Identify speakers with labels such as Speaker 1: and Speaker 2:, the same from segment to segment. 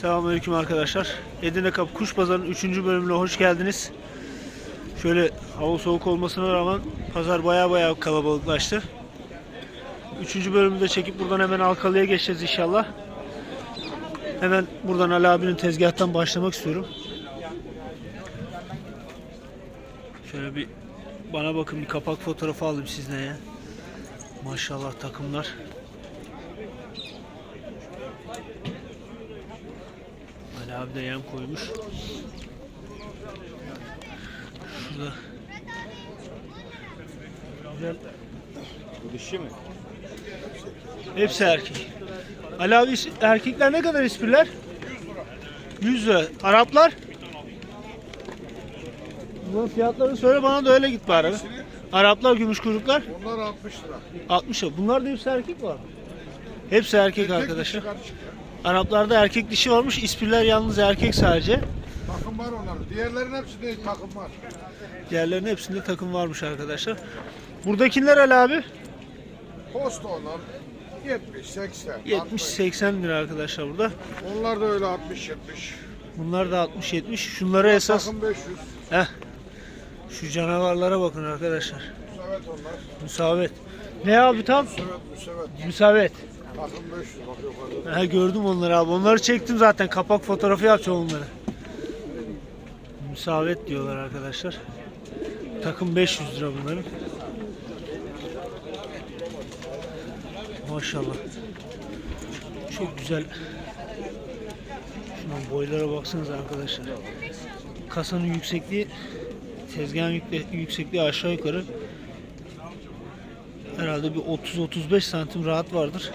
Speaker 1: Selamünaleyküm arkadaşlar. Edirne Kapı Kuş Pazarı'nın 3. bölümüne hoş geldiniz. Şöyle hava soğuk olmasına rağmen pazar baya baya kalabalıklaştı. 3. bölümü de çekip buradan hemen Alkalı'ya geçeceğiz inşallah. Hemen buradan Ali abinin tezgahtan başlamak istiyorum. Şöyle bir bana bakın bir kapak fotoğrafı alayım sizle ya. Maşallah takımlar. Abi de yem koymuş. Şurada. Güzel.
Speaker 2: Bu dişi mi?
Speaker 1: Hepsi erkek. Ali abi erkekler ne kadar espriler? 100 lira. Araplar? Bunun fiyatlarını söyle bana da öyle git bari. Araplar, gümüş kuyruklar
Speaker 3: Onlar 60 lira.
Speaker 1: 60 lira. Bunlar da hepsi erkek var. Hepsi erkek arkadaşlar. Araplarda erkek dişi varmış. İspirler yalnız erkek sadece.
Speaker 3: Takım var onların. Diğerlerin hepsi değil takım var.
Speaker 1: Diğerlerinin hepsinde takım varmış arkadaşlar. Buradakiler Ali abi
Speaker 3: Posta onlar 70, 80.
Speaker 1: 70-80 lira arkadaşlar burada.
Speaker 3: 60. Onlar da öyle 60, 70.
Speaker 1: Bunlar da 60-70. Şunlara esas
Speaker 3: Takım 500.
Speaker 1: Heh. Şu canavarlara bakın arkadaşlar.
Speaker 3: Müsevet onlar.
Speaker 1: Müsavet. Ne abi tam?
Speaker 3: Müsevet, müsevet.
Speaker 1: Müsavet.
Speaker 3: Takım 500 bak
Speaker 1: gördüm onları abi. Onları çektim zaten. Kapak fotoğrafı yapacağım onları. Müsavet diyorlar arkadaşlar. Takım 500 lira bunların. Maşallah. Çok güzel. Şunun boylara baksanıza arkadaşlar. Kasanın yüksekliği tezgahın yüksekliği aşağı yukarı herhalde bir 30-35 santim rahat vardır.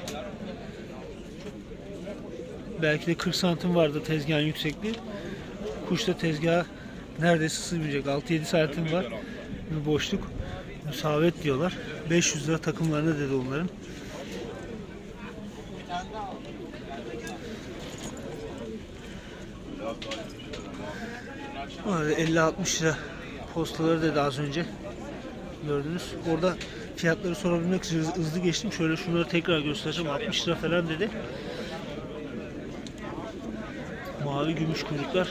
Speaker 1: Belki de 40 santim vardır tezgahın yüksekliği. Kuş da tezgaha neredeyse sığmayacak. 6-7 santim var. Bir boşluk. Müsavet diyorlar. 500 lira takımlarına dedi onların. Bu arada 50-60 lira postaları dedi az önce. Gördünüz. Orada fiyatları sorabilmek için hız- hızlı geçtim. Şöyle şunları tekrar göstereceğim. 60 lira falan dedi. Mavi gümüş kuyruklar.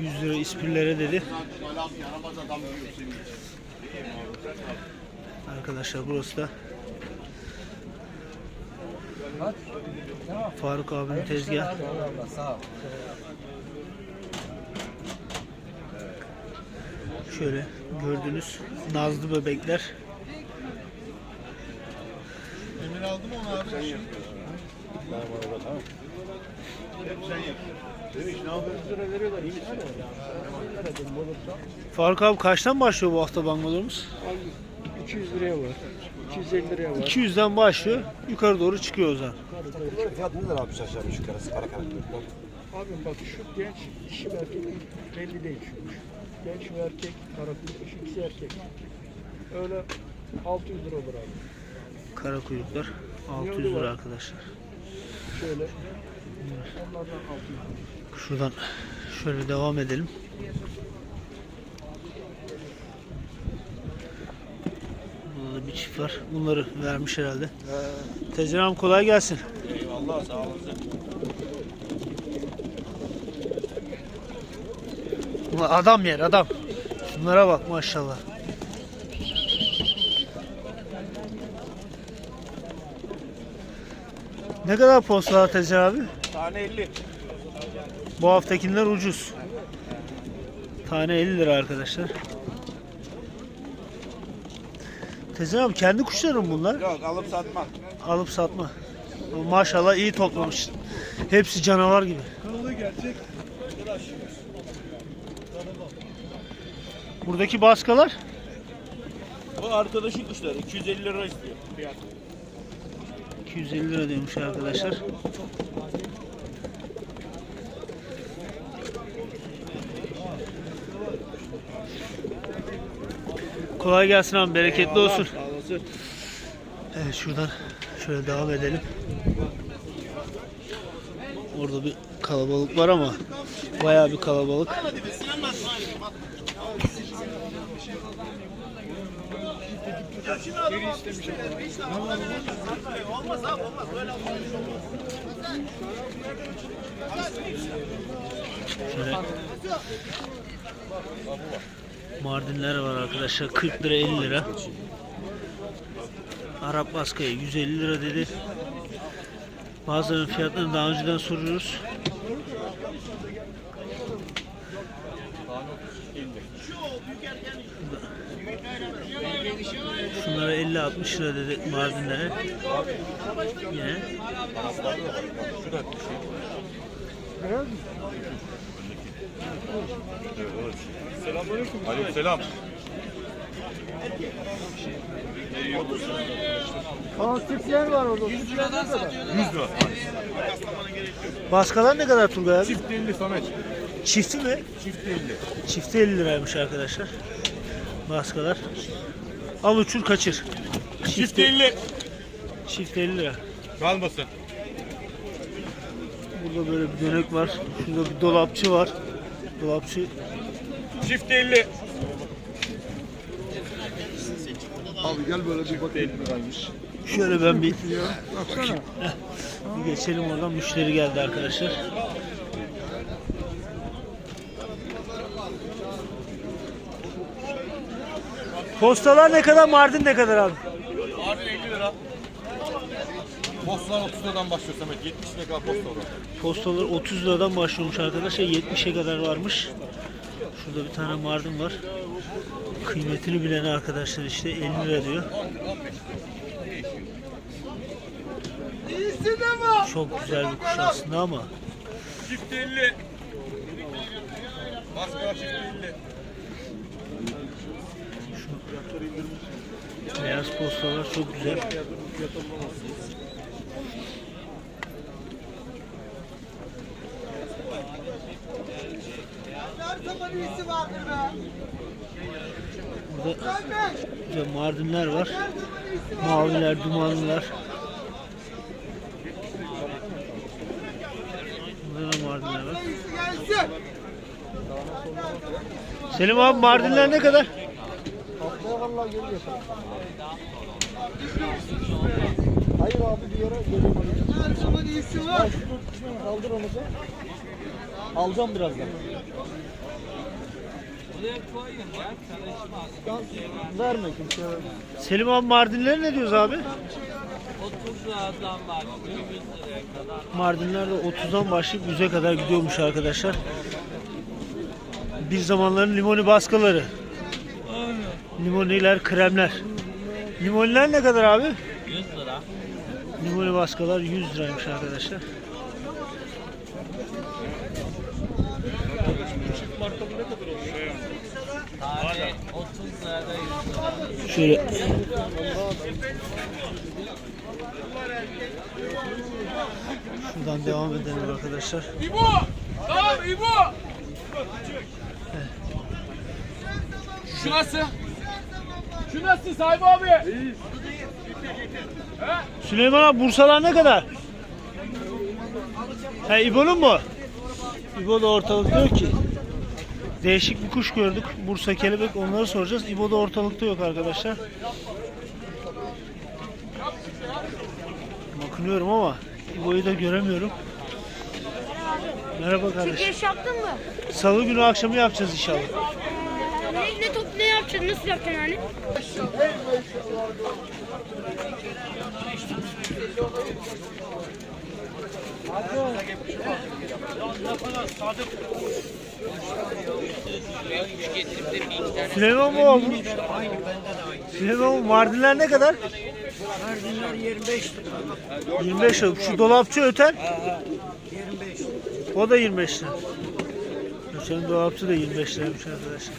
Speaker 1: 100 lira ispirlere dedi. Arkadaşlar burası da Faruk abinin tezgahı. Şöyle gördüğünüz nazlı bebekler.
Speaker 3: Emin aldım onu abi. Sen yap.
Speaker 1: Faruk abi kaçtan başlıyor bu hafta bangolarımız?
Speaker 4: 200 liraya var. 250 liraya var.
Speaker 1: 200'den başlıyor. Yukarı doğru çıkıyor o zaman.
Speaker 2: Fiyat ne kadar abi aşağı yukarı kara kara.
Speaker 4: Abim bak şu genç erkek mi belli değil şu kuş. Genç mi erkek, karakuyruk, şu ikisi erkek. Öyle 600 lira olur abi.
Speaker 1: Kara kuyruklar 600 lira arkadaşlar.
Speaker 4: Şöyle. Onlardan 600 lira.
Speaker 1: Şuradan şöyle devam edelim. Burada da bir çift var. Bunları vermiş herhalde. Tezcan kolay gelsin.
Speaker 2: Eyvallah sağ olasın.
Speaker 1: Ulan Adam yer adam. Şunlara bak maşallah. Ne kadar postalar Tezcan abi?
Speaker 2: Tane 50.
Speaker 1: Bu haftakiler ucuz. Tane 50 lira arkadaşlar. Tezcan abi kendi kuşların bunlar.
Speaker 2: Yok alıp satma.
Speaker 1: Alıp satma. Maşallah iyi toplamış. Hepsi canavar gibi. Buradaki baskalar
Speaker 2: Bu arkadaşın kuşları 250 lira istiyor. Fiyat.
Speaker 1: 250 lira demiş arkadaşlar. Kolay gelsin abi, bereketli olsun.
Speaker 2: Sağ olasın.
Speaker 1: Evet şuradan şöyle devam edelim. Orada bir kalabalık var ama bayağı bir kalabalık.
Speaker 4: Geri istemiş ama.
Speaker 1: Şöyle Mardinler var arkadaşlar. 40 lira 50 lira. Arap baskıya 150 lira dedi. Bazılarının fiyatlarını daha önceden soruyoruz. Şunlara 50-60 lira dedi Mardinlere. Yine.
Speaker 2: Aleykümselam.
Speaker 4: Konstipler var orada. 100 lira ne kadar?
Speaker 2: 100 lira.
Speaker 1: Baskalar ne kadar Turgay abi?
Speaker 2: Çift 50 Samet.
Speaker 1: Çifti mi?
Speaker 2: Çift 50.
Speaker 1: Çifti 50 liraymış arkadaşlar. Baskalar. Al uçur kaçır.
Speaker 2: Çift 50.
Speaker 1: Çift 50 lira.
Speaker 2: Kalmasın.
Speaker 1: Burada böyle bir dönek var. Şurada bir dolapçı var. Dolapçı
Speaker 2: Çift 50.
Speaker 3: Abi gel böyle bir bak.
Speaker 1: şöyle ben bir, bir geçelim oradan. Müşteri geldi arkadaşlar. Postalar ne kadar? Mardin ne kadar abi?
Speaker 2: Abi 50 lira. Postlar 30 liradan başlıyor Samet. 70 lira kadar posta var.
Speaker 1: Postalar 30 liradan başlıyormuş arkadaşlar. 70'e kadar varmış. Şurada bir tane Mardin var. Kıymetini bilen arkadaşlar işte 50 lira diyor. Çok güzel bir kuş aslında ama
Speaker 2: Çift 50. Baskılar çift 50.
Speaker 1: beyaz postalar çok güzel. Burada güzel Mardinler var. Maviler, dumanlılar. Burada da Mardinler var. Selim abi Mardinler ne kadar?
Speaker 4: Vallahi geliyor. Hayır abi bir yere geleyim oraya. Her zaman iyisi var. Kaldır onu sen. Alacağım birazdan. Verme kimseye verme.
Speaker 1: Selim abi Mardinler ne diyoruz abi?
Speaker 5: 30 liradan başlıyor 100 liraya kadar.
Speaker 1: Mardinler de 30'dan başlayıp 100'e kadar gidiyormuş arkadaşlar. Bir zamanların limoni baskaları. Limoniler, kremler. Limoniler ne kadar abi?
Speaker 5: 100 lira.
Speaker 1: Limoni baskalar 100 liraymış arkadaşlar.
Speaker 5: Tane 30 lirada 100 lira.
Speaker 1: Şöyle Şuradan devam edelim arkadaşlar.
Speaker 2: İbo! Tamam İbo! Şu nasıl? Nasıl sahibi abi?
Speaker 1: Süleyman abi Bursalar ne kadar? He İbo'nun mu? İbo da ortalıkta yok ki. Değişik bir kuş gördük. Bursa kelebek onları soracağız. İbo da ortalıkta yok arkadaşlar. Bakınıyorum ama İbo'yu da göremiyorum. Merhaba kardeşim.
Speaker 6: Çekiş yaptın mı?
Speaker 1: Salı günü akşamı yapacağız inşallah.
Speaker 6: Ne, ne top ne yapacaksın? Nasıl yapacaksın yani?
Speaker 1: Süleyman mı oldu? Mı? Mardinler ne kadar?
Speaker 7: Mardinler 25 lira.
Speaker 1: 25 lira. Şu dolapçı öten?
Speaker 7: 25 lira.
Speaker 1: O da 25 lira. Öten dolapçı da 25 liraymış arkadaşlar.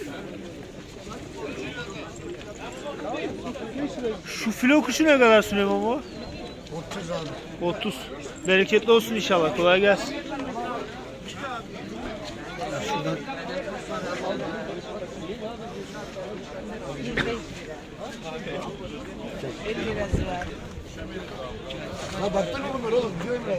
Speaker 1: Şu filo kuşu ne kadar Süleyman bu?
Speaker 7: 30 abi.
Speaker 1: 30. Bereketli olsun inşallah. Kolay gelsin. Şuradan
Speaker 3: Ha baktın oğlum ben oğlum. Diyorum ya.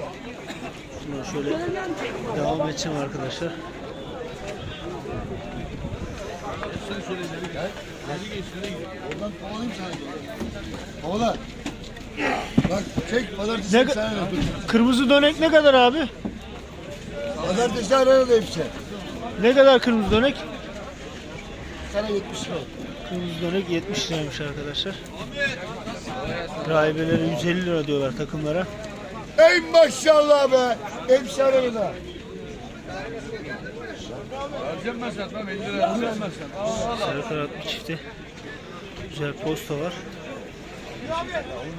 Speaker 1: Şuradan şöyle devam edeceğim arkadaşlar.
Speaker 3: Oradan kovalayayım sana. Kovala. Bak çek pazartesi
Speaker 1: Ne
Speaker 3: ne
Speaker 1: ka-
Speaker 3: sana da dur.
Speaker 1: Kırmızı dönek ne kadar abi?
Speaker 3: Pazartesi arada hepsi.
Speaker 1: Ne kadar kırmızı dönek?
Speaker 3: Sana 70 lira.
Speaker 1: Kırmızı dönek 70 liraymış arkadaşlar. Rahibeleri 150 lira diyorlar takımlara.
Speaker 3: Ey maşallah be. Hepsi arada.
Speaker 1: Sarı kanatlı çifte. Güzel posta var.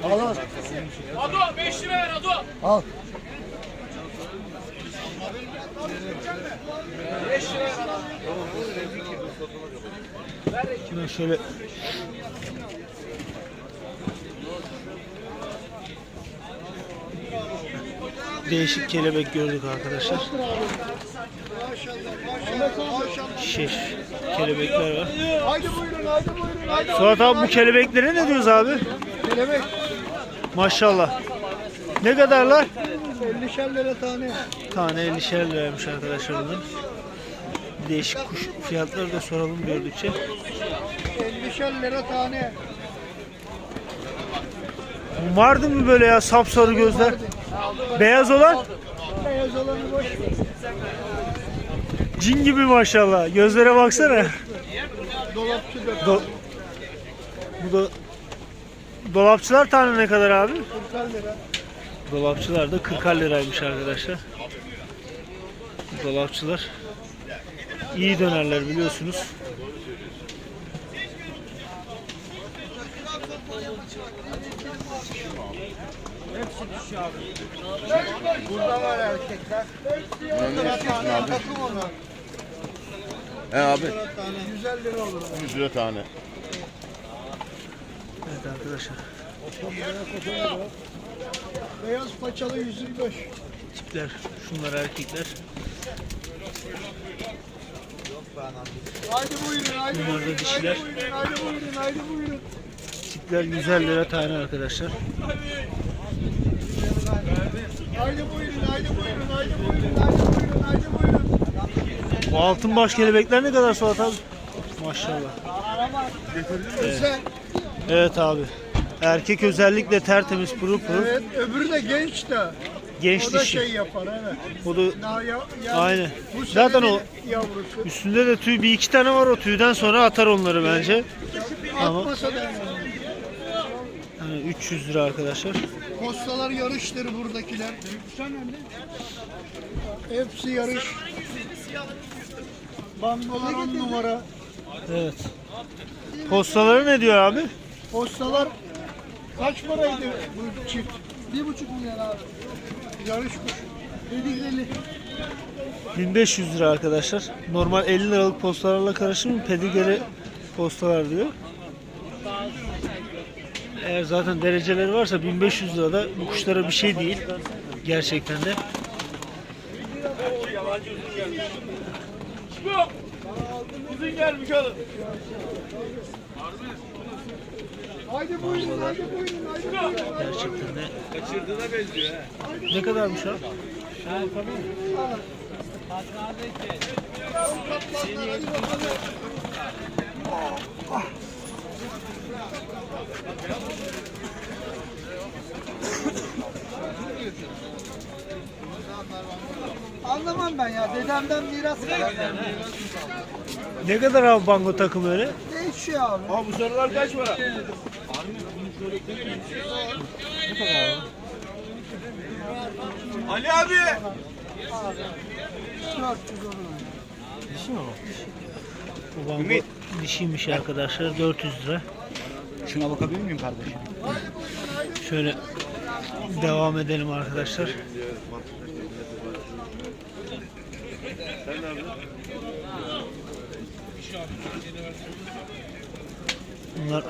Speaker 3: Al al.
Speaker 2: Ado 5 lira ver Ado.
Speaker 3: Al.
Speaker 1: Şimdi şöyle değişik kelebek gördük arkadaşlar. Şiş kelebekler var.
Speaker 3: Haydi buyurun haydi buyurun. Haydi.
Speaker 1: Suat abi bu kelebeklere ne diyoruz abi?
Speaker 3: Kelebek.
Speaker 1: Maşallah. Ne kadarlar?
Speaker 3: 50'şer lira tane.
Speaker 1: Tane 50'şer liraymış arkadaşlar bunun. Değişik kuş fiyatları da soralım gördükçe.
Speaker 3: 50'şer lira tane.
Speaker 1: Vardı mı böyle ya sapsarı gözler? Beyaz olan?
Speaker 3: Beyaz olanı boş ver.
Speaker 1: Cin gibi maşallah. Gözlere baksana.
Speaker 3: Dolapçı
Speaker 1: Do- bu da dolapçılar tane ne kadar abi?
Speaker 3: 40 lira.
Speaker 1: Dolapçılar da 40 liraymış arkadaşlar. Dolapçılar iyi dönerler biliyorsunuz.
Speaker 3: Burada var erkekler. Takım onlar.
Speaker 8: He abi
Speaker 3: 150 lira olur.
Speaker 8: 100 lira tane.
Speaker 1: Evet arkadaşlar
Speaker 3: Beyaz paçalı 125.
Speaker 1: tipler şunlar erkekler.
Speaker 3: Haydi buyurun haydi
Speaker 1: Bunlar da
Speaker 3: buyurun.
Speaker 1: dişiler.
Speaker 3: Haydi buyurun haydi buyurun haydi buyurun.
Speaker 1: Tipler 150 lira tane arkadaşlar.
Speaker 3: Haydi buyurun haydi buyurun haydi buyurun haydi buyurun haydi buyurun.
Speaker 1: Bu altın baş kelebekler ne kadar Suat abi? Maşallah.
Speaker 3: Güzel.
Speaker 1: Evet abi. Erkek özellikle tertemiz pırıl pırıl.
Speaker 3: Evet öbürü de genç de.
Speaker 1: Genç
Speaker 3: O da
Speaker 1: dişi.
Speaker 3: şey yapar evet.
Speaker 1: O da
Speaker 3: Daha ya, ya,
Speaker 1: Aynen.
Speaker 3: Bu
Speaker 1: Zaten o-
Speaker 3: yavrusu.
Speaker 1: üstünde de tüy bir iki tane var o tüyden sonra atar onları bence. Ama
Speaker 3: Atmasa da
Speaker 1: yani 300 lira arkadaşlar.
Speaker 3: Postalar yarıştır buradakiler. Hepsi yarış. Bangolar on numara.
Speaker 1: Evet. Postaları ne diyor abi?
Speaker 3: Postalar kaç paraydı bu çift? Bir buçuk milyar abi. Yarış kuş. Pedigrini.
Speaker 1: 1500 lira arkadaşlar. Normal 50 liralık postalarla karışımı pedigeri postalar diyor. Eğer zaten dereceleri varsa 1500 lira da bu kuşlara bir şey değil. Gerçekten de.
Speaker 2: Uzun gelmiş oğlum.
Speaker 3: Haydi buyurun, haydi buyurun, haydi buyurun.
Speaker 1: Gerçekten de.
Speaker 2: Kaçırdığına benziyor ha.
Speaker 1: Ne kadarmış abi?
Speaker 7: Anlamam ben ya. Dedemden miras kalır.
Speaker 1: Ne kadar abi bango takımı öyle?
Speaker 7: Değişiyor abi.
Speaker 2: Aa bu sarılar kaç para? Ali abi.
Speaker 7: 400 olur.
Speaker 1: Bu bango dişiymiş arkadaşlar 400 lira.
Speaker 2: Şuna bakabilir miyim kardeşim?
Speaker 1: Şöyle devam edelim arkadaşlar. Bunlar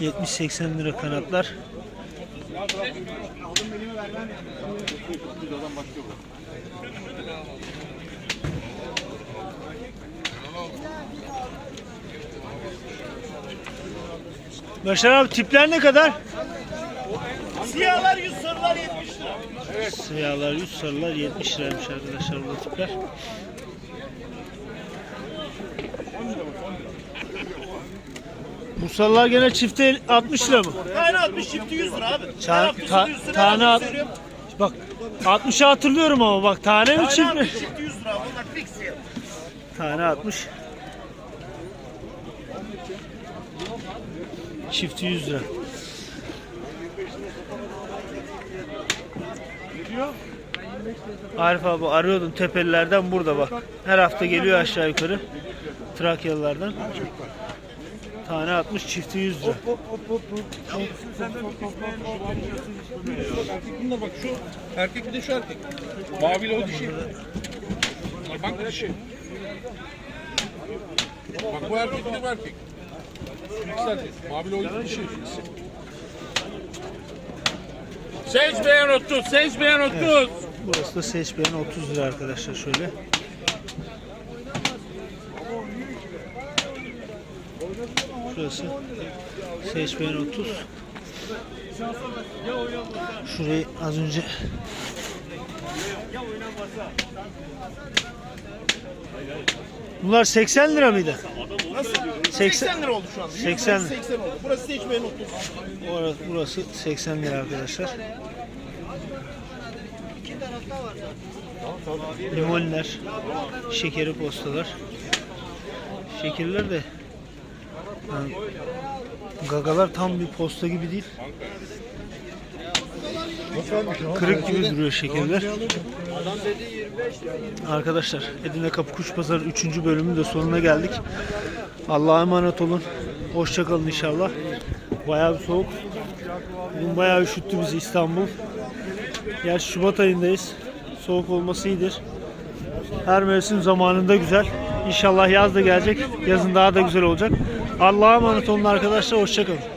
Speaker 1: 70-80 lira kanatlar. Başar abi tipler ne kadar?
Speaker 2: Siyahlar 100 sarılar 70 lira.
Speaker 1: Siyahlar 100 sarılar 70 liraymış arkadaşlar burada tipler. Musallar gene çifte 60 lira mı?
Speaker 2: Tane 60 çifti 100 lira abi.
Speaker 1: Ta- ta-
Speaker 2: sonu 100 lira
Speaker 1: tane at-. Bak 60'ı hatırlıyorum ama bak tane mi
Speaker 2: Tane
Speaker 1: çift mi?
Speaker 2: 60 çifti 100 lira abi. Onlar fix.
Speaker 1: Tane 60. Çifti 100 lira. Arif abi arıyordun tepelilerden burada bak. Her hafta geliyor aşağı yukarı. Trakyalılardan. Tane 60 çifti 100 lira.
Speaker 9: Bak şu erkek bir de şu erkek. Maviyle o dişi. Bak dişi. Bak bu erkek bu erkek. Şu ikisi erkek. Maviyle o dişi. Seç beğen 30, seç beğen 30.
Speaker 1: Burası da seçmeyen 30 lira arkadaşlar şöyle. Şurası seçmeyen 30. Şurayı az önce Bunlar 80 lira mıydı?
Speaker 2: Nasıl?
Speaker 1: 80
Speaker 2: 80 lira oldu şu anda.
Speaker 1: 80.
Speaker 2: 80 oldu. Burası seçmeyen 30.
Speaker 1: Orası, burası 80 lira arkadaşlar. Limonlar, şekeri postalar. Şekerler de yani gagalar tam bir posta gibi değil. Kırık gibi duruyor şekerler. Arkadaşlar Edirne Kapı Kuş Pazarı 3. bölümün de sonuna geldik. Allah'a emanet olun. Hoşça kalın inşallah. Bayağı bir soğuk. Bugün bayağı üşüttü bizi İstanbul. Gerçi Şubat ayındayız. Soğuk olması iyidir. Her mevsim zamanında güzel. İnşallah yaz da gelecek. Yazın daha da güzel olacak. Allah'a emanet olun arkadaşlar. Hoşçakalın.